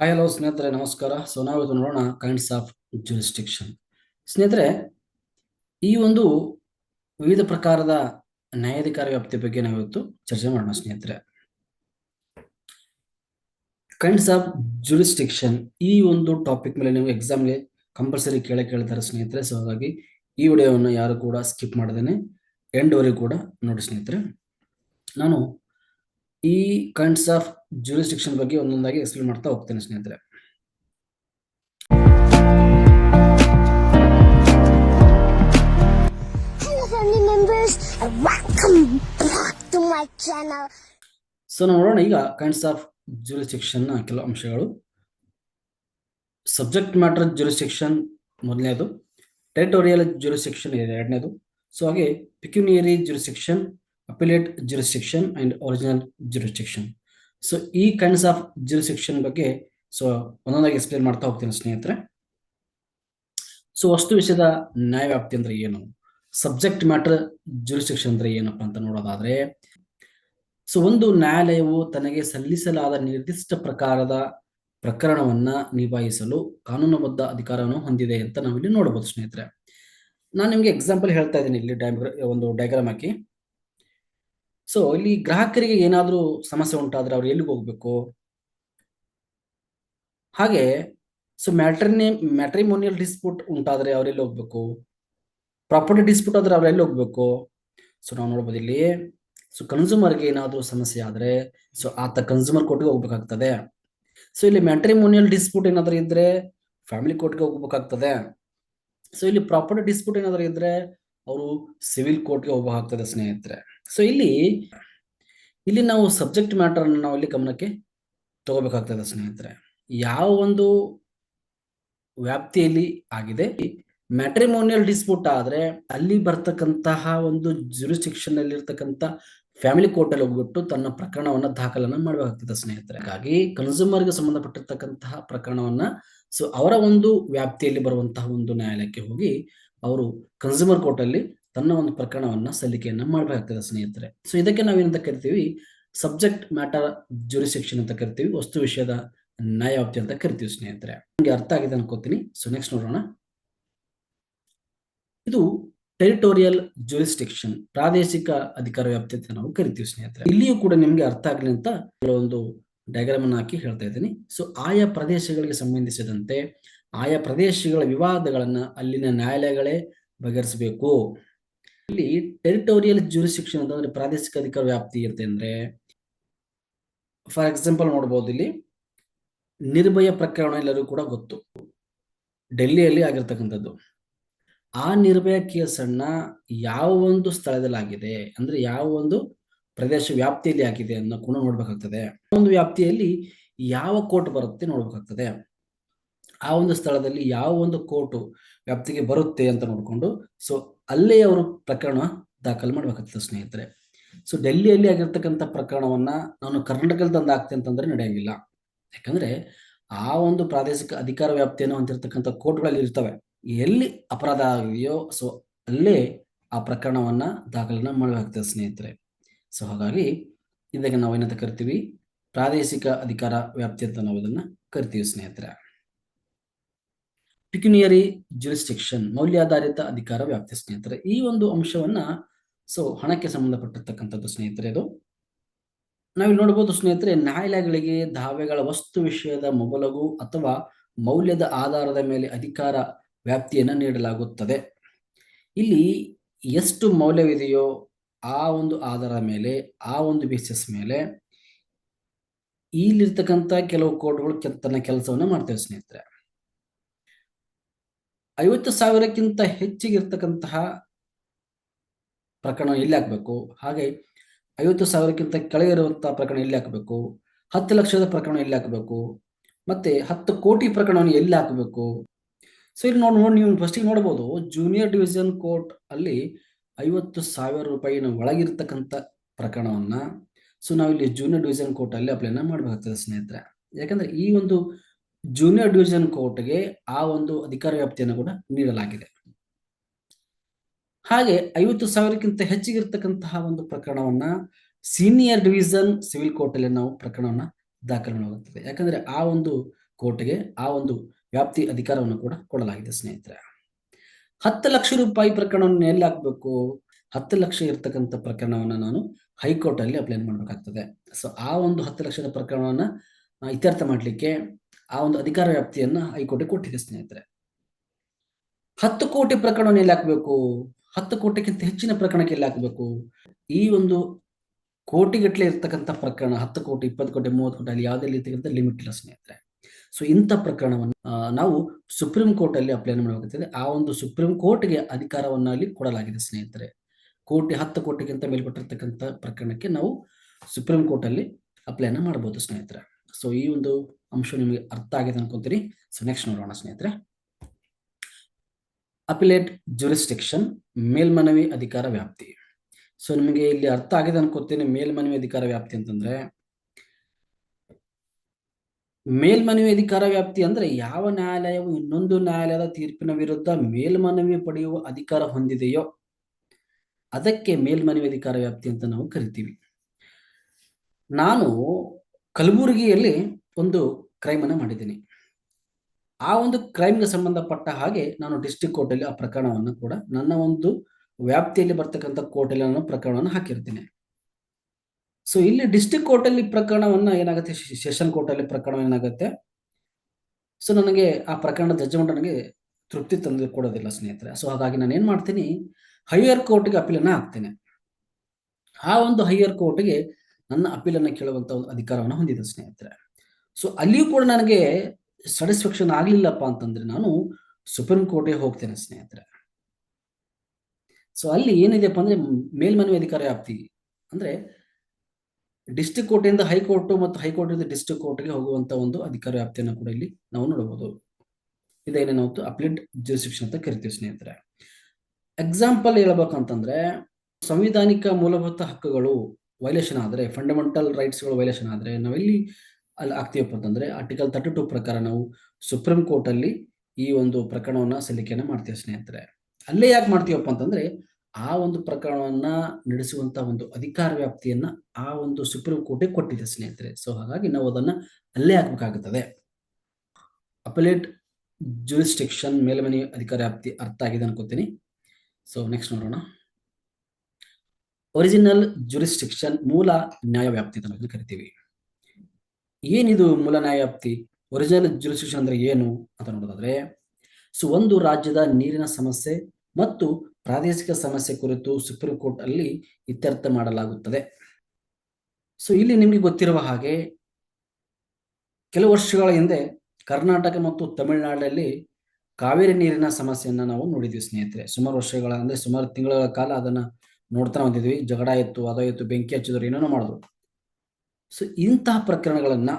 Hi hello ಸ್ನೇಹಿತರೆ, ನಮಸ್ಕಾರ. So ನಾವು ಇದು ನೋಡೋಣ ಕೈಂಡ್ಸ್ ಆಫ್ ಜೂರಿಸ್ಟಿಕ್ಷನ್ ಸ್ನೇಹಿತರೆ, ಈ ಒಂದು ವಿವಿಧ ಪ್ರಕಾರದ ನ್ಯಾಯಾಧಿಕಾರ ವ್ಯಾಪ್ತಿ ಬಗ್ಗೆ ನಾವು ಇವತ್ತು ಚರ್ಚೆ ಮಾಡೋಣ, ಸ್ನೇಹಿತರೆ. ಕೈಂಡ್ಸ್ ಆಫ್ ಜೂರಿಸ್ಟಿಕ್ಷನ್ ಈ ಒಂದು ಟಾಪಿಕ್ ಮೇಲೆ ನೀವು ಎಕ್ಸಾಮ್ಗೆ ಕಂಪಲ್ಸರಿ ಕೇಳ ಕೇಳ್ತಾರೆ, ಸ್ನೇಹಿತರೆ. ಸೊ ಹಾಗಾಗಿ ಈ ವಿಡಿಯೋವನ್ನು ಯಾರು ಕೂಡ ಸ್ಕಿಪ್ ಮಾಡದೇನೆ. ಎಂಡ್ವರೆಗೂ ಕೂಡ ನೋಡಿ, ಸ್ನೇಹಿತರೆ. ನಾನು ಈ ಕೈಂಡ್ಸ್ ಆಫ್ ಜೂರಿಸ್ಟಿಕ್ಷನ್ ಬಗ್ಗೆ ಒಂದೊಂದಾಗಿ ಎಕ್ಸ್ಪ್ಲೇನ್ ಮಾಡ್ತಾ ಹೋಗ್ತೇನೆ ಸ್ನೇಹಿತರೆ. ಸೊ ನಾವು ನೋಡೋಣ ಈಗ ಕೈಂಡ್ಸ್ ಆಫ್ ಜೂರಿಸ್ಟಿಕ್ಷನ್ನ ಕೆಲವು ಅಂಶಗಳು. ಸಬ್ಜೆಕ್ಟ್ ಮ್ಯಾಟರ್ ಜೂರಿಸ್ಟಿಕ್ಷನ್ ಮೊದಲನೇದು. ಟೆರಿಟೋರಿಯಲ್ ಜೂರಿಸ್ಟಿಕ್ಷನ್ ಇದೆ ಎರಡನೇದು. ಸೊ ಹಾಗೆ pecuniary jurisdiction appellate jurisdiction and original jurisdiction so ಈ ಕೈಂಡ್ಸ್ ಆಫ್ ಜೂರಿಸ್ಟಿಕ್ಷನ್ ಬಗ್ಗೆ ಸೊ ಒಂದೊಂದಾಗಿ ಎಕ್ಸ್ಪ್ಲೇನ್ ಮಾಡ್ತಾ ಹೋಗ್ತೀನಿ ಸ್ನೇಹಿತರೆ. ಸೊ ವಸ್ತು ವಿಷಯದ ನ್ಯಾಯವ್ಯಾಪ್ತಿ ಅಂದ್ರೆ ಏನು? ಸಬ್ಜೆಕ್ಟ್ ಮ್ಯಾಟರ್ ಜೂರಿಸ್ಟಿಕ್ಷನ್ ಅಂದ್ರೆ ಏನಪ್ಪಾ ಅಂತ ನೋಡೋದಾದ್ರೆ ಸೊ ಒಂದು ನ್ಯಾಯಾಲಯವು ತನಗೆ ಸಲ್ಲಿಸಲಾದ ನಿರ್ದಿಷ್ಟ ಪ್ರಕಾರದ ಪ್ರಕರಣವನ್ನ ನಿಭಾಯಿಸಲು ಕಾನೂನುಬದ್ಧ ಅಧಿಕಾರವನ್ನು ಹೊಂದಿದೆ ಅಂತ ನಾವಿಲ್ಲಿ ನೋಡಬಹುದು ಸ್ನೇಹಿತರೆ. ನಾನು ನಿಮ್ಗೆ ಎಕ್ಸಾಂಪಲ್ ಹೇಳ್ತಾ ಇದ್ದೀನಿ ಇಲ್ಲಿ ಒಂದು ಡೈಗ್ರಾಮ್ ಹಾಕಿ. ಸೊ ಇಲ್ಲಿ ಗ್ರಾಹಕರಿಗೆ ಏನಾದರೂ ಸಮಸ್ಯೆ ಉಂಟಾದ್ರೆ ಅವ್ರು ಎಲ್ಲಿಗೆ ಹೋಗ್ಬೇಕು? ಹಾಗೆ ಸೊ ಮ್ಯಾಟ್ರಿನಿ ಮ್ಯಾಟ್ರಿಮೋನಿಯಲ್ ಡಿಸ್ಪ್ಯೂಟ್ ಉಂಟಾದ್ರೆ ಅವ್ರು ಎಲ್ಲಿ ಹೋಗ್ಬೇಕು? ಪ್ರಾಪರ್ಟಿ ಡಿಸ್ಪ್ಯೂಟ್ ಆದ್ರೆ ಅವ್ರು ಎಲ್ಲಿ ಹೋಗ್ಬೇಕು? ಸೊ ನಾವು ನೋಡ್ಬೋದು ಇಲ್ಲಿ ಸೊ ಕನ್ಸ್ಯೂಮರ್ಗೆ ಏನಾದರೂ ಸಮಸ್ಯೆ ಆದ್ರೆ ಸೊ ಆತ ಕನ್ಸ್ಯೂಮರ್ ಕೋರ್ಟ್ಗೆ ಹೋಗ್ಬೇಕಾಗ್ತದೆ. ಸೊ ಇಲ್ಲಿ ಮ್ಯಾಟ್ರಿಮೋನಿಯಲ್ ಡಿಸ್ಪ್ಯೂಟ್ ಏನಾದರೂ ಇದ್ರೆ ಫ್ಯಾಮಿಲಿ ಕೋರ್ಟ್ಗೆ ಹೋಗ್ಬೇಕಾಗ್ತದೆ. ಸೊ ಇಲ್ಲಿ ಪ್ರಾಪರ್ಟಿ ಡಿಸ್ಪ್ಯೂಟ್ ಏನಾದರೂ ಇದ್ರೆ ಅವರು ಸಿವಿಲ್ ಕೋರ್ಟ್ಗೆ ಹೋಗ್ಬೇಕಾಗ್ತದೆ ಸ್ನೇಹಿತರೆ. ಸೊ ಇಲ್ಲಿ ಇಲ್ಲಿ ನಾವು ಸಬ್ಜೆಕ್ಟ್ ಮ್ಯಾಟರ್ ಅನ್ನು ನಾವು ಇಲ್ಲಿ ಗಮನಕ್ಕೆ ತಗೋಬೇಕಾಗ್ತದೆ ಸ್ನೇಹಿತರೆ. ಯಾವ ಒಂದು ವ್ಯಾಪ್ತಿಯಲ್ಲಿ ಆಗಿದೆ? ಮ್ಯಾಟ್ರಿಮೋನಿಯಲ್ ಡಿಸ್ಪ್ಯೂಟ್ ಆದ್ರೆ ಅಲ್ಲಿ ಬರ್ತಕ್ಕಂತಹ ಒಂದು ಜುರಿಸ್ಟಿಕ್ಷನ್ ಅಲ್ಲಿ ಇರ್ತಕ್ಕಂಥ ಫ್ಯಾಮಿಲಿ ಕೋರ್ಟ್ ಅಲ್ಲಿ ಹೋಗ್ಬಿಟ್ಟು ತನ್ನ ಪ್ರಕರಣವನ್ನ ದಾಖಲನ್ನ ಮಾಡಬೇಕಾಗ್ತದೆ ಸ್ನೇಹಿತರೆ. ಹಾಗಾಗಿ ಕನ್ಸ್ಯೂಮರ್ಗೆ ಸಂಬಂಧಪಟ್ಟಿರ್ತಕ್ಕಂತಹ ಪ್ರಕರಣವನ್ನ ಸೊ ಅವರ ಒಂದು ವ್ಯಾಪ್ತಿಯಲ್ಲಿ ಬರುವಂತಹ ಒಂದು ನ್ಯಾಯಾಲಯಕ್ಕೆ ಹೋಗಿ ಅವರು ಕನ್ಸ್ಯೂಮರ್ ಕೋರ್ಟ್ ಅಲ್ಲಿ ತನ್ನ ಒಂದು ಪ್ರಕರಣವನ್ನ ಸಲ್ಲಿಕೆಯನ್ನ ಮಾಡಬೇಕಾಗ್ತದೆ ಸ್ನೇಹಿತರೆ. ಸೊ ಇದಕ್ಕೆ ನಾವೇನಂತ ಕರಿತೀವಿ? ಸಬ್ಜೆಕ್ಟ್ ಮ್ಯಾಟರ್ ಜುರಿಸ್ಟಿಕ್ಷನ್ ಅಂತ ಕರಿತೀವಿ. ವಸ್ತು ವಿಷಯದ ನ್ಯಾಯವ್ಯಾಪ್ತಿ ಅಂತ ಕರಿತೀವಿ ಸ್ನೇಹಿತರೆ. ನಿಮಗೆ ಅರ್ಥ ಆಗಿದೆ ಅನ್ಕೋತೀನಿ. ಸೊ ನೆಕ್ಸ್ಟ್ ನೋಡೋಣ. ಇದು ಟೆರಿಟೋರಿಯಲ್ ಜುರಿಸ್ಟಿಕ್ಷನ್ ಪ್ರಾದೇಶಿಕ ಅಧಿಕಾರ ವ್ಯಾಪ್ತಿ ಅಂತ ನಾವು ಕರಿತೀವಿ ಸ್ನೇಹಿತರೆ. ಇಲ್ಲಿಯೂ ಕೂಡ ನಿಮ್ಗೆ ಅರ್ಥ ಆಗಲಿ ಅಂತ ಒಂದು ಡಯಾಗ್ರಾಮ್ ಅನ್ನು ಹಾಕಿ ಹೇಳ್ತಾ ಇದ್ದೀನಿ. ಸೊ ಆಯಾ ಪ್ರದೇಶಗಳಿಗೆ ಸಂಬಂಧಿಸಿದಂತೆ ಆಯಾ ಪ್ರದೇಶಗಳ ವಿವಾದಗಳನ್ನ ಅಲ್ಲಿನ ನ್ಯಾಯಾಲಯಗಳೇ ಬಗೆಹರಿಸಬೇಕು. ಇಲ್ಲಿ ಟೆರಿಟೋರಿಯಲ್ ಜುರಿಸ್ಟಿಕ್ಷನ್ ಅಂತಂದ್ರೆ ಪ್ರಾದೇಶಿಕ ಅಧಿಕಾರ ವ್ಯಾಪ್ತಿ ಇರುತ್ತೆ ಅಂದ್ರೆ ಫಾರ್ ಎಕ್ಸಾಂಪಲ್ ನೋಡ್ಬೋದು ಇಲ್ಲಿ, ನಿರ್ಭಯ ಪ್ರಕರಣ ಎಲ್ಲರಿಗೂ ಕೂಡ ಗೊತ್ತು. ಡೆಲ್ಲಿಯಲ್ಲಿ ಆಗಿರ್ತಕ್ಕಂಥದ್ದು. ಆ ನಿರ್ಭಯ ಕೇಸನ್ನ ಯಾವ ಒಂದು ಸ್ಥಳದಲ್ಲಿ ಆಗಿದೆ ಅಂದ್ರೆ ಯಾವ ಒಂದು ಪ್ರದೇಶ ವ್ಯಾಪ್ತಿಯಲ್ಲಿ ಆಗಿದೆ ಅನ್ನೋ ಕೂಡ ನೋಡ್ಬೇಕಾಗ್ತದೆ. ಒಂದು ವ್ಯಾಪ್ತಿಯಲ್ಲಿ ಯಾವ ಕೋರ್ಟ್ ಬರುತ್ತೆ ನೋಡ್ಬೇಕಾಗ್ತದೆ. ಆ ಒಂದು ಸ್ಥಳದಲ್ಲಿ ಯಾವ ಒಂದು ಕೋರ್ಟು ವ್ಯಾಪ್ತಿಗೆ ಬರುತ್ತೆ ಅಂತ ನೋಡಿಕೊಂಡು ಸೊ ಅಲ್ಲೇ ಅವರು ಪ್ರಕರಣ ದಾಖಲು ಮಾಡ್ಬೇಕಾಗ್ತದೆ ಸ್ನೇಹಿತರೆ. ಸೊ ಡೆಲ್ಲಿಯಲ್ಲಿ ಆಗಿರ್ತಕ್ಕಂಥ ಪ್ರಕರಣವನ್ನ ನಾನು ಕರ್ನಾಟಕದಲ್ಲಿ ತಂದು ಅಂತಂದ್ರೆ ನಡೆಯಂಗಿಲ್ಲ. ಯಾಕಂದ್ರೆ ಆ ಒಂದು ಪ್ರಾದೇಶಿಕ ಅಧಿಕಾರ ವ್ಯಾಪ್ತಿಯನ್ನು ಹೊಂದಿರತಕ್ಕಂಥ ಕೋರ್ಟ್ಗಳಲ್ಲಿ ಇರ್ತವೆ. ಎಲ್ಲಿ ಅಪರಾಧ ಆಗಿದೆಯೋ ಸೊ ಅಲ್ಲೇ ಆ ಪ್ರಕರಣವನ್ನ ದಾಖಲನ್ನ ಮಾಡಬೇಕಾಗ್ತದೆ ಸ್ನೇಹಿತರೆ. ಸೊ ಹಾಗಾಗಿ ಇದಕ್ಕೆ ನಾವು ಏನಂತ ಕರಿತೀವಿ? ಪ್ರಾದೇಶಿಕ ಅಧಿಕಾರ ವ್ಯಾಪ್ತಿ ಅಂತ ನಾವು ಇದನ್ನ ಕರಿತೀವಿ ಸ್ನೇಹಿತರೆ. ಪಿಕ್ಯುನಿಯರಿ ಜುರಿಸ್ಟಿಕ್ಷನ್ ಮೌಲ್ಯಾಧಾರಿತ ಅಧಿಕಾರ ವ್ಯಾಪ್ತಿ ಸ್ನೇಹಿತರೆ, ಈ ಒಂದು ಅಂಶವನ್ನ ಸೊ ಹಣಕ್ಕೆ ಸಂಬಂಧಪಟ್ಟಿರ್ತಕ್ಕಂಥದ್ದು ಸ್ನೇಹಿತರೆ ಅದು ನಾವಿಲ್ಲಿ ನೋಡಬಹುದು ಸ್ನೇಹಿತರೆ, ನ್ಯಾಯಾಲಯಗಳಿಗೆ ದಾವೆಗಳ ವಸ್ತು ವಿಷಯದ ಮೊಬಲಗು ಅಥವಾ ಮೌಲ್ಯದ ಆಧಾರದ ಮೇಲೆ ಅಧಿಕಾರ ವ್ಯಾಪ್ತಿಯನ್ನು ನೀಡಲಾಗುತ್ತದೆ. ಇಲ್ಲಿ ಎಷ್ಟು ಮೌಲ್ಯವಿದೆಯೋ ಆ ಒಂದು ಆಧಾರದ ಮೇಲೆ, ಆ ಒಂದು ಬೇಸಿಸ್ ಮೇಲೆ ಇಲ್ಲಿರ್ತಕ್ಕಂಥ ಕೆಲವು ಕೋರ್ಟ್ಗಳು ತನ್ನ ಕೆಲಸವನ್ನು ಮಾಡ್ತೇವೆ ಸ್ನೇಹಿತರೆ. ಐವತ್ತು ಸಾವಿರಕ್ಕಿಂತ ಹೆಚ್ಚಿಗೆ ಇರ್ತಕ್ಕಂತಹ ಪ್ರಕರಣ ಎಲ್ಲಿ ಹಾಕಬೇಕು? ಹಾಗೆ ಐವತ್ತು ಸಾವಿರಕ್ಕಿಂತ ಕೆಳಗೆ ಇರುವಂತಹ ಪ್ರಕರಣ ಎಲ್ಲಿ ಹಾಕಬೇಕು? ಹತ್ತು ಲಕ್ಷದ ಪ್ರಕರಣ ಎಲ್ಲಿ ಹಾಕಬೇಕು? ಮತ್ತೆ ಹತ್ತು ಕೋಟಿ ಪ್ರಕರಣವನ್ನು ಎಲ್ಲಿ ಹಾಕಬೇಕು? ಸೊ ಇಲ್ಲಿ ನೋಡಿ ನೋಡಿ ನೀವು ಫಸ್ಟಿಗೆ ನೋಡ್ಬೋದು ಜೂನಿಯರ್ ಡಿವಿಷನ್ ಕೋರ್ಟ್ ಅಲ್ಲಿ ಐವತ್ತು ಸಾವಿರ ರೂಪಾಯಿನ ಒಳಗಿರ್ತಕ್ಕಂಥ ಪ್ರಕರಣವನ್ನ ಸೊ ಇಲ್ಲಿ ಜೂನಿಯರ್ ಡಿವಿಷನ್ ಕೋರ್ಟ್ ಅಲ್ಲಿ ಅಪ್ಲೈನ ಮಾಡಬೇಕಾಗ್ತದೆ ಸ್ನೇಹಿತರೆ. ಯಾಕಂದ್ರೆ ಈ ಒಂದು ಜೂನಿಯರ್ ಡಿವಿಷನ್ ಕೋರ್ಟ್ಗೆ ಆ ಒಂದು ಅಧಿಕಾರ ವ್ಯಾಪ್ತಿಯನ್ನು ಕೂಡ ನೀಡಲಾಗಿದೆ. ಹಾಗೆ ಐವತ್ತು ಸಾವಿರಕ್ಕಿಂತ ಹೆಚ್ಚಿಗಿರ್ತಕ್ಕಂತಹ ಒಂದು ಪ್ರಕರಣವನ್ನ ಸೀನಿಯರ್ ಡಿವಿಷನ್ ಸಿವಿಲ್ ಕೋರ್ಟ್ ಅಲ್ಲಿ ನಾವು ಪ್ರಕರಣವನ್ನ ದಾಖಲೆ ಮಾಡಲಾಗುತ್ತದೆ ಯಾಕಂದ್ರೆ ಆ ಒಂದು ಕೋರ್ಟ್ಗೆ ಆ ಒಂದು ವ್ಯಾಪ್ತಿ ಅಧಿಕಾರವನ್ನು ಕೂಡ ಕೊಡಲಾಗಿದೆ ಸ್ನೇಹಿತರೆ. ಹತ್ತು ಲಕ್ಷ ರೂಪಾಯಿ ಪ್ರಕರಣವನ್ನು ಎಲ್ಲಿ ಹಾಕ್ಬೇಕು. ಹತ್ತು ಲಕ್ಷ ಇರ್ತಕ್ಕಂಥ ಪ್ರಕರಣವನ್ನ ನಾನು ಹೈಕೋರ್ಟ್ ಅಲ್ಲಿ ಅಪ್ಲೈ ಮಾಡಬೇಕಾಗ್ತದೆ. ಸೊ ಆ ಒಂದು ಹತ್ತು ಲಕ್ಷದ ಪ್ರಕರಣವನ್ನ ಇತ್ಯರ್ಥ ಮಾಡಲಿಕ್ಕೆ ಆ ಒಂದು ಅಧಿಕಾರ ವ್ಯಾಪ್ತಿಯನ್ನ ಹೈಕೋರ್ಟ್ ಕೊಟ್ಟಿದೆ ಸ್ನೇಹಿತರೆ. ಹತ್ತು ಕೋಟಿ ಪ್ರಕರಣವನ್ನು ಎಲ್ಲಿ ಹಾಕಬೇಕು? ಹತ್ತು ಕೋಟಿಗಿಂತ ಹೆಚ್ಚಿನ ಪ್ರಕರಣಕ್ಕೆ ಎಲ್ಲಿ ಹಾಕಬೇಕು? ಈ ಒಂದು ಕೋಟಿಗಟ್ಟಲೆ ಇರ್ತಕ್ಕಂಥ ಪ್ರಕರಣ, ಹತ್ತು ಕೋಟಿ, ಇಪ್ಪತ್ತು ಕೋಟಿ, ಮೂವತ್ತು ಕೋಟಿ ಅಲ್ಲಿ ಯಾವುದೇ ರೀತಿಯಂತ ಲಿಮಿಟ್ ಇಲ್ಲ ಸ್ನೇಹಿತರೆ. ಸೊ ಇಂಥ ಪ್ರಕರಣವನ್ನು ನಾವು ಸುಪ್ರೀಂ ಕೋರ್ಟ್ ಅಲ್ಲಿ ಅಪ್ಲೈ ಮಾಡಬೇಕಾಗ್ತದೆ ಆ ಒಂದು ಸುಪ್ರೀಂ ಕೋರ್ಟ್ಗೆ ಅಧಿಕಾರವನ್ನ ಅಲ್ಲಿ ಕೊಡಲಾಗಿದೆ ಸ್ನೇಹಿತರೆ. ಕೋಟಿ, ಹತ್ತು ಕೋಟಿಗಿಂತ ಮೇಲ್ಪಟ್ಟಿರ್ತಕ್ಕಂಥ ಪ್ರಕರಣಕ್ಕೆ ನಾವು ಸುಪ್ರೀಂ ಕೋರ್ಟ್ ಅಲ್ಲಿ ಅಪ್ಲೈನ ಮಾಡಬಹುದು ಸ್ನೇಹಿತರೆ. ಸೊ ಈ ಒಂದು ಅಂಶ ನಿಮಗೆ ಅರ್ಥ ಆಗಿದೆ ಅನ್ಕೊಂತೀರಿ. ಸೊ ನೆಕ್ಸ್ಟ್ ನೋಡೋಣ ಸ್ನೇಹಿತರೆ. ಅಪಿಲೇಟ್ ಜುರಿಸ್ಟಿಕ್ಷನ್ ಮೇಲ್ಮನವಿ ಅಧಿಕಾರ ವ್ಯಾಪ್ತಿ. ಸೊ ನಿಮಗೆ ಇಲ್ಲಿ ಅರ್ಥ ಆಗಿದೆ ಅನ್ಕೋತೀನಿ, ಮೇಲ್ಮನವಿ ಅಧಿಕಾರ ವ್ಯಾಪ್ತಿ ಅಂತಂದ್ರೆ, ಮೇಲ್ಮನವಿ ಅಧಿಕಾರ ವ್ಯಾಪ್ತಿ ಅಂದ್ರೆ ಯಾವ ನ್ಯಾಯಾಲಯವು ಇನ್ನೊಂದು ನ್ಯಾಯಾಲಯದ ತೀರ್ಪಿನ ವಿರುದ್ಧ ಮೇಲ್ಮನವಿ ಪಡೆಯುವ ಅಧಿಕಾರ ಹೊಂದಿದೆಯೋ, ಅದಕ್ಕೆ ಮೇಲ್ಮನವಿ ಅಧಿಕಾರ ವ್ಯಾಪ್ತಿ ಅಂತ ನಾವು ಕರಿತೀವಿ. ನಾನು ಕಲಬುರಗಿಯಲ್ಲಿ ಒಂದು ಕ್ರೈಮನ್ನು ಮಾಡಿದ್ದೀನಿ. ಆ ಒಂದು ಕ್ರೈಮ್ಗೆ ಸಂಬಂಧಪಟ್ಟ ಹಾಗೆ ನಾನು ಡಿಸ್ಟ್ರಿಕ್ಟ್ ಕೋರ್ಟಲ್ಲಿ ಆ ಪ್ರಕರಣವನ್ನು ಕೂಡ ನನ್ನ ಒಂದು ವ್ಯಾಪ್ತಿಯಲ್ಲಿ ಬರ್ತಕ್ಕಂಥ ಕೋರ್ಟಲ್ಲಿ ನಾನು ಪ್ರಕರಣವನ್ನು ಹಾಕಿರ್ತೀನಿ. ಸೊ ಇಲ್ಲಿ ಡಿಸ್ಟ್ರಿಕ್ಟ್ ಕೋರ್ಟಲ್ಲಿ ಪ್ರಕರಣವನ್ನ ಏನಾಗುತ್ತೆ? ಸೆಷನ್ ಕೋರ್ಟಲ್ಲಿ ಪ್ರಕರಣ ಏನಾಗುತ್ತೆ? ಸೊ ನನಗೆ ಆ ಪ್ರಕರಣದ ಜಜ್ಮೆಂಟ್ ನನಗೆ ತೃಪ್ತಿ ತಂದು ಕೊಡೋದಿಲ್ಲ ಸ್ನೇಹಿತರೆ. ಸೊ ಹಾಗಾಗಿ ನಾನು ಏನು ಮಾಡ್ತೀನಿ? ಹೈಯರ್ ಕೋರ್ಟ್ಗೆ ಅಪೀಲನ್ನು ಹಾಕ್ತೇನೆ. ಆ ಒಂದು ಹೈಯರ್ ಕೋರ್ಟ್ಗೆ ನನ್ನ ಅಪೀಲನ್ನ ಕೇಳುವಂತ ಒಂದು ಅಧಿಕಾರವನ್ನು ಹೊಂದಿದೆ ಸ್ನೇಹಿತರೆ. ಸೊ ಅಲ್ಲಿಯೂ ಕೂಡ ನನಗೆ ಸ್ಯಾಟಿಸ್ಫ್ಯಾಕ್ಷನ್ ಆಗ್ಲಿಲ್ಲಪ್ಪ ಅಂತಂದ್ರೆ ನಾನು ಸುಪ್ರೀಂ ಕೋರ್ಟ್ಗೆ ಹೋಗ್ತೇನೆ ಸ್ನೇಹಿತರೆ. ಸೊ ಅಲ್ಲಿ ಏನಿದೆಯಪ್ಪ ಅಂದ್ರೆ ಮೇಲ್ಮನವಿ ಅಧಿಕಾರ ವ್ಯಾಪ್ತಿ ಅಂದ್ರೆ ಡಿಸ್ಟ್ರಿಕ್ಟ್ ಕೋರ್ಟಿಂದ ಹೈಕೋರ್ಟ್ ಮತ್ತು ಹೈಕೋರ್ಟ್ ಇಂದ ಡಿಸ್ಟ್ರಿಕ್ಟ್ ಕೋರ್ಟ್ಗೆ ಹೋಗುವಂತ ಒಂದು ಅಧಿಕಾರ ವ್ಯಾಪ್ತಿಯನ್ನು ಕೂಡ ಇಲ್ಲಿ ನಾವು ನೋಡಬಹುದು. ಇದೇನೇ ನಾವು ಅಪ್ಲೇಟ್ ಜುರಿಸ್ಡಿಕ್ಷನ್ ಅಂತ ಕರಿತೀವಿ ಸ್ನೇಹಿತರೆ. ಎಕ್ಸಾಂಪಲ್ ಹೇಳ್ಬೇಕಂತಂದ್ರೆ ಸಂವಿಧಾನಿಕ ಮೂಲಭೂತ ಹಕ್ಕುಗಳು ವೈಲೇಷನ್ ಆದರೆ ಫಂಡಮೆಂಟಲ್ ರೈಟ್ಸ್ಗಳು ವೈಲೇಷನ್ ಆದರೆ, ನಾವೆಲ್ಲಿ ಅಲ್ಲಿ ಆಗ್ತೀವಪ್ಪ ಅಂತಂದ್ರೆ ಆರ್ಟಿಕಲ್ ತರ್ಟಿ ಟು ಪ್ರಕಾರ ನಾವು ಸುಪ್ರೀಂ ಕೋರ್ಟ್ ಅಲ್ಲಿ ಈ ಒಂದು ಪ್ರಕರಣವನ್ನ ಸಲ್ಲಿಕೆಯನ್ನು ಮಾಡ್ತೀವಿ ಸ್ನೇಹಿತರೆ. ಅಲ್ಲೇ ಯಾಕೆ ಮಾಡ್ತೀವಪ್ಪ ಅಂತಂದ್ರೆ, ಆ ಒಂದು ಪ್ರಕರಣವನ್ನ ನಡೆಸುವಂತ ಒಂದು ಅಧಿಕಾರ ವ್ಯಾಪ್ತಿಯನ್ನ ಆ ಒಂದು ಸುಪ್ರೀಂ ಕೋರ್ಟಿಗೆ ಕೊಟ್ಟಿದೆ ಸ್ನೇಹಿತರೆ. ಸೊ ಹಾಗಾಗಿ ನಾವು ಅದನ್ನ ಅಲ್ಲೇ ಹಾಕ್ಬೇಕಾಗುತ್ತದೆ ಅಪಲೇಟ್ ಜುರಿಸ್ಟಿಕ್ಷನ್ ಮೇಲ್ಮನೆ ಅಧಿಕಾರ ವ್ಯಾಪ್ತಿ ಅರ್ಥ ಆಗಿದೆ ಅನ್ಕೋತೀನಿ. ಸೊ ನೆಕ್ಸ್ಟ್ ನೋಡೋಣ. ಒರಿಜಿನಲ್ ಜುರಿಸ್ಟಿಕ್ಷನ್ ಮೂಲ ನ್ಯಾಯ ವ್ಯಾಪ್ತಿ ಅಂತ ಕರಿತೀವಿ. ಏನಿದು ಮೂಲ ನ್ಯಾಯ ವ್ಯಾಪ್ತಿ? ಒರಿಜಿನಲ್ ಜುರಿಸ್ಟಿಕ್ಷನ್ ಅಂದ್ರೆ ಏನು ಅಂತ ನೋಡೋದಾದ್ರೆ, ಸೊ ಒಂದು ರಾಜ್ಯದ ನೀರಿನ ಸಮಸ್ಯೆ ಮತ್ತು ಪ್ರಾದೇಶಿಕ ಸಮಸ್ಯೆ ಕುರಿತು ಸುಪ್ರೀಂ ಕೋರ್ಟ್ ಅಲ್ಲಿ ಇತ್ಯರ್ಥ ಮಾಡಲಾಗುತ್ತದೆ. ಸೊ ಇಲ್ಲಿ ನಿಮಗೆ ಗೊತ್ತಿರುವ ಹಾಗೆ ಕೆಲವು ವರ್ಷಗಳ ಹಿಂದೆ ಕರ್ನಾಟಕ ಮತ್ತು ತಮಿಳುನಾಡಲ್ಲಿ ಕಾವೇರಿ ನೀರಿನ ಸಮಸ್ಯೆಯನ್ನ ನಾವು ನೋಡಿದ್ವಿ ಸ್ನೇಹಿತರೆ. ಸುಮಾರು ವರ್ಷಗಳ, ಅಂದ್ರೆ ಸುಮಾರು ತಿಂಗಳ ಕಾಲ ಅದನ್ನ ನೋಡ್ತಾ ಬಂದಿದ್ವಿ, ಜಗಳ ಇತ್ತು ಅದಾಯಿತು ಬೆಂಕಿ ಹಚ್ಚಿದ್ರು, ಏನೇನೋ ಮಾಡಿದ್ರು. ಸೊ ಇಂತಹ ಪ್ರಕರಣಗಳನ್ನ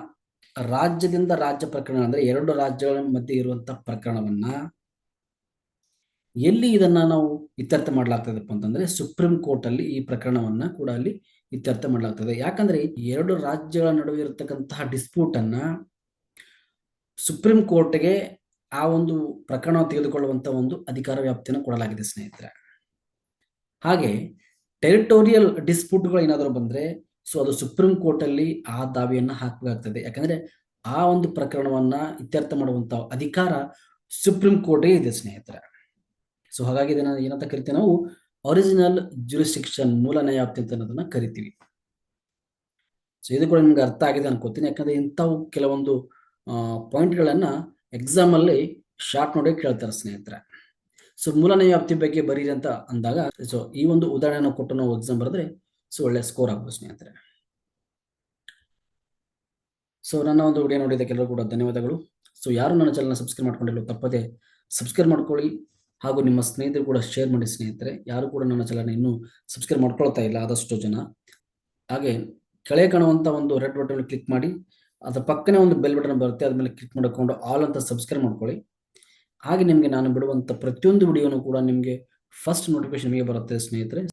ರಾಜ್ಯದಿಂದ ರಾಜ್ಯ ಪ್ರಕರಣ ಅಂದ್ರೆ ಎರಡು ರಾಜ್ಯಗಳ ಮಧ್ಯೆ ಇರುವಂತಹ ಪ್ರಕರಣವನ್ನ ಎಲ್ಲಿ ಇದನ್ನ ನಾವು ಇತ್ಯರ್ಥ ಮಾಡಲಾಗ್ತದಪ್ಪ ಅಂತಂದ್ರೆ ಸುಪ್ರೀಂ ಕೋರ್ಟ್ ಅಲ್ಲಿ ಈ ಪ್ರಕರಣವನ್ನ ಕೂಡ ಅಲ್ಲಿ ಇತ್ಯರ್ಥ ಮಾಡಲಾಗ್ತದೆ. ಯಾಕಂದ್ರೆ ಎರಡು ರಾಜ್ಯಗಳ ನಡುವೆ ಇರತಕ್ಕಂತಹ ಡಿಸ್ಪ್ಯೂಟ್ ಅನ್ನ ಸುಪ್ರೀಂ ಕೋರ್ಟ್ಗೆ ಆ ಒಂದು ಪ್ರಕರಣ ತೆಗೆದುಕೊಳ್ಳುವಂತ ಒಂದು ಅಧಿಕಾರ ವ್ಯಾಪ್ತಿಯನ್ನು ಕೊಡಲಾಗಿದೆ, ಸ್ನೇಹಿತರೆ. ಹಾಗೆ ಟೆರಿಟೋರಿಯಲ್ ಡಿಸ್ಪ್ಯೂಟ್ಗಳು ಏನಾದರೂ ಬಂದ್ರೆ ಸೊ ಅದು ಸುಪ್ರೀಂ ಕೋರ್ಟ್ ಅಲ್ಲಿ ಆ ದಾವೆಯನ್ನ ಹಾಕಬೇಕಾಗ್ತದೆ. ಯಾಕಂದ್ರೆ ಆ ಒಂದು ಪ್ರಕರಣವನ್ನ ಇತ್ಯರ್ಥ ಮಾಡುವಂತ ಅಧಿಕಾರ ಸುಪ್ರೀಂ ಕೋರ್ಟೇ ಇದೆ, ಸ್ನೇಹಿತರೆ. ಸೊ ಹಾಗಾಗಿ ಇದನ್ನ ಏನಂತ ಕರಿತೀವಿ ನಾವು? ಒರಿಜಿನಲ್ ಜುರಿಸ್ಟಿಕ್ಷನ್ ಮೂಲ ನ್ಯಾಯಾಪ್ತಿ ಅಂತ ಅನ್ನೋದನ್ನ ಕರಿತೀವಿ. ಸೊ ಇದು ಕೂಡ ನಿಮ್ಗೆ ಅರ್ಥ ಆಗಿದೆ ಅನ್ಕೋತೀನಿ. ಯಾಕಂದ್ರೆ ಇಂಥವು ಕೆಲವೊಂದು ಪಾಯಿಂಟ್ಗಳನ್ನ ಎಕ್ಸಾಮ್ ಅಲ್ಲಿ ಶಾರ್ಟ್ ನೋಡಿ ಕೇಳ್ತಾರೆ, ಸ್ನೇಹಿತರೆ. ಸೊ ಮೂಲ ವ್ಯಾಪ್ತಿ ಬಗ್ಗೆ ಬರೀರಿ ಅಂತ ಅಂದಾಗ ಸೊ ಈ ಒಂದು ಉದಾಹರಣೆ ಕೊಟ್ಟು ನಾವು ಎಕ್ಸಾಮ್ ಬರೆದ್ರೆ ಸೊ ಒಳ್ಳೆ ಸ್ಕೋರ್ ಆಗ್ಬೋದು ಸ್ನೇಹಿತರೆ. ಸೊ ನನ್ನ ಒಂದು ವಿಡಿಯೋ ನೋಡಿದ ಎಲ್ಲರೂ ಕೂಡ ಧನ್ಯವಾದಗಳು. ಸೊ ಯಾರು ನನ್ನ ಚಾನಲ್ನ ಸಬ್ಸ್ಕ್ರೈಬ್ ಮಾಡ್ಕೊಂಡಿಲ್ಲ ತಪ್ಪದೆ ಸಬ್ಸ್ಕ್ರೈಬ್ ಮಾಡ್ಕೊಳ್ಳಿ. ಹಾಗೂ ನಿಮ್ಮ ಸ್ನೇಹಿತರು ಕೂಡ ಶೇರ್ ಮಾಡಿ ಸ್ನೇಹಿತರೆ. ಯಾರು ಕೂಡ ನನ್ನ ಚಾನಲ್ನ ಇನ್ನೂ ಸಬ್ಸ್ಕ್ರೈಬ್ ಮಾಡ್ಕೊಳ್ತಾ ಇಲ್ಲ, ಆದಷ್ಟು ಜನ. ಹಾಗೆ ಕೆಳಗೆ ಕಾಣುವಂಥ ಒಂದು ರೆಡ್ ಬಟನ್ ಕ್ಲಿಕ್ ಮಾಡಿ, ಅದರ ಪಕ್ಕನೇ ಒಂದು ಬೆಲ್ ಬಟನ್ ಬರುತ್ತೆ ಅದ್ರ ಮೇಲೆ ಕ್ಲಿಕ್ ಮಾಡಿಕೊಂಡು ಆಲ್ ಅಂತ ಸಬ್ಸ್ಕ್ರೈಬ್ ಮಾಡ್ಕೊಳ್ಳಿ. ಹಾಗೆ ನಿಮಗೆ ನಾನು ಬಿಡುವಂಥ ಪ್ರತಿಯೊಂದು ವಿಡಿಯೋನು ಕೂಡ ನಿಮಗೆ ಫಸ್ಟ್ ನೋಟಿಫಿಕೇಶನ್ ನಿಮಗೆ ಬರುತ್ತೆ ಸ್ನೇಹಿತರೆ.